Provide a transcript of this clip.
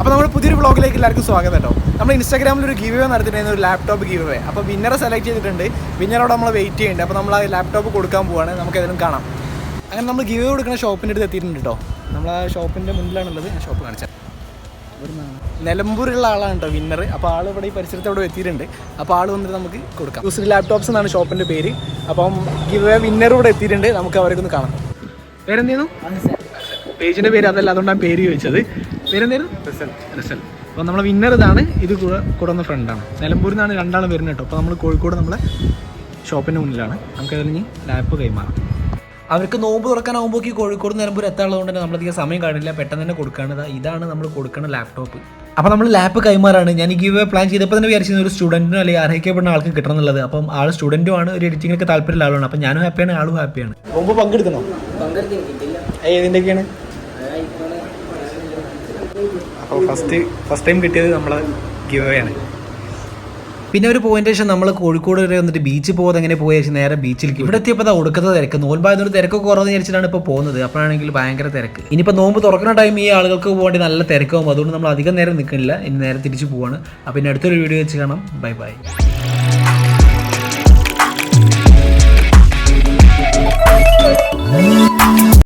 അപ്പോൾ നമ്മൾ പുതിയൊരു വ്ളോഗിലേക്ക് എല്ലാവർക്കും സ്വാഗതം കേട്ടോ. നമ്മൾ ഇൻസ്റ്റാഗ്രാമിൽ ഒരു ഗീവ് നടത്തിയിട്ടുണ്ടായിരുന്നു ഒരു ലാപ്ടോപ്പ് ഗീവ് വേ അപ്പോൾ വിന്നറെ സെലക്ട് ചെയ്തിട്ടുണ്ട് വിന്നറോട് നമ്മൾ വെയിറ്റ് ചെയ്യുന്നുണ്ട്. അപ്പോൾ നമ്മൾ ആ ലാപ്ടോപ്പ് കൊടുക്കാൻ പോവാണ്. നമുക്ക് ഏതെങ്കിലും കാണാം. അങ്ങനെ നമ്മൾ ഗീവ് കൊടുക്കുന്ന ഷോപ്പിന്റെ അടുത്ത് എത്തിയിട്ടുണ്ട് കേട്ടോ. നമ്മൾ ആ ഷോപ്പിന്റെ മുന്നിലാണുള്ളത് ആ ഷോപ്പ് കാണിച്ചത് നിലമ്പൂരുള്ള ആളാണ് കേട്ടോ വിന്നർ അപ്പോൾ ആൾ ഇവിടെ ഈ പരിസരത്ത് അവിടെ എത്തിയിട്ടുണ്ട്. അപ്പോൾ ആൾ വന്നിട്ട് നമുക്ക് കൊടുക്കാം. യൂസ്ഡ് ലാപ്ടോപ്സ് എന്നാണ് ഷോപ്പിന്റെ പേര്. അപ്പം ഗിവ് വിന്നർ ഇവിടെ എത്തിയിട്ടുണ്ട്. നമുക്ക് അവരൊക്കെ ഒന്ന് കാണാം പേരെന്തായിരുന്നു പേജിന്റെ പേര് അതല്ല. അതുകൊണ്ടാണ് പേര് ചോദിച്ചത്. പേരെന്തായിരുന്നു റിസൽ. അപ്പോൾ നമ്മളെ വിന്നർ ഇതാണ്. ഇത് കൂടെ കൂടുന്ന ഫ്രണ്ടാണ് നിലമ്പൂരിൽ നിന്നാണ് രണ്ടാളും വരുന്നത് കേട്ടോ. അപ്പോൾ നമ്മൾ കോഴിക്കോട് നമ്മളെ ഷോപ്പിന്റെ മുന്നിലാണ്. നമുക്ക് അതിന് ലാപ്പ് കൈമാറാം. അവർക്ക് നോമ്പ് തുറക്കാനാകുമ്പോൾ ഈ കോഴിക്കോട് നിലമ്പൂർ എത്താനുള്ളത് കൊണ്ട് തന്നെ നമ്മളധികം സമയം കാണില്ല. പെട്ടെന്ന് തന്നെ കൊടുക്കാണ്. ദാ ഇതാണ് നമ്മൾ കൊടുക്കുന്ന ലാപ്ടോപ്പ് അപ്പോൾ നമ്മൾ ലാപ്പ് കൈമാറാണ്. ഞാൻ ഈ ഗീവ് പ്ലാൻ ചെയ്തപ്പോൾ തന്നെ വിചാരിച്ചിരുന്ന ഒരു സ്റ്റുഡന്റിനോ അല്ലെങ്കിൽ അർഹിക്കപ്പെടുന്ന ആൾക്ക് കിട്ടണം എന്നുള്ളത്. അപ്പം ആൾ സ്റ്റുഡന്റും ആണ്. ഒരു എഡിറ്റിങ്ങിനൊക്കെ താല്പര്യമുള്ള ആളാണ് അപ്പം ഞാനും ഹാപ്പിയാണ് ആളും ഹാപ്പിയാണ് നോമ്പ് പങ്കെടുക്കണോ ഏതിന്റെയൊക്കെയാണ് അപ്പോൾ ഫസ്റ്റ് ഫസ്റ്റ് ടൈം കിട്ടിയത് നമ്മളെ ഗിവ് ആണ്. പിന്നെ ഒരു പോയിന്റ് ശേഷം നമ്മൾ കോഴിക്കോട് വരെ വന്നിട്ട് ബീച്ചിൽ പോകുന്നത് എങ്ങനെ പോയ ശേഷം നേരെ ബീച്ചിലേക്ക് ഇവിടെ എത്തിയപ്പോൾ ഒടുക്കത്തെ തിരക്ക്. നോൻപായതുകൊണ്ട് തിരക്കൊക്കെ കുറവെന്ന് വിചാരിച്ചിട്ടാണ് ഇപ്പോൾ പോകുന്നത്. അപ്പോഴാണെങ്കിൽ ഭയങ്കര തിരക്ക്. ഇനിയിപ്പോൾ നോമ്പ് തുറക്കുന്ന ടൈം ഈ ആളുകൾക്ക് പോകേണ്ടി നല്ല തിരക്കാവും. അതുകൊണ്ട് നമ്മൾ അധികം നേരം നിൽക്കുന്നില്ല. ഇനി നേരെ തിരിച്ചു പോവാണ്. അപ്പോൾ ഇനി അടുത്തൊരു വീഡിയോ വെച്ച് കാണാം. Bye bye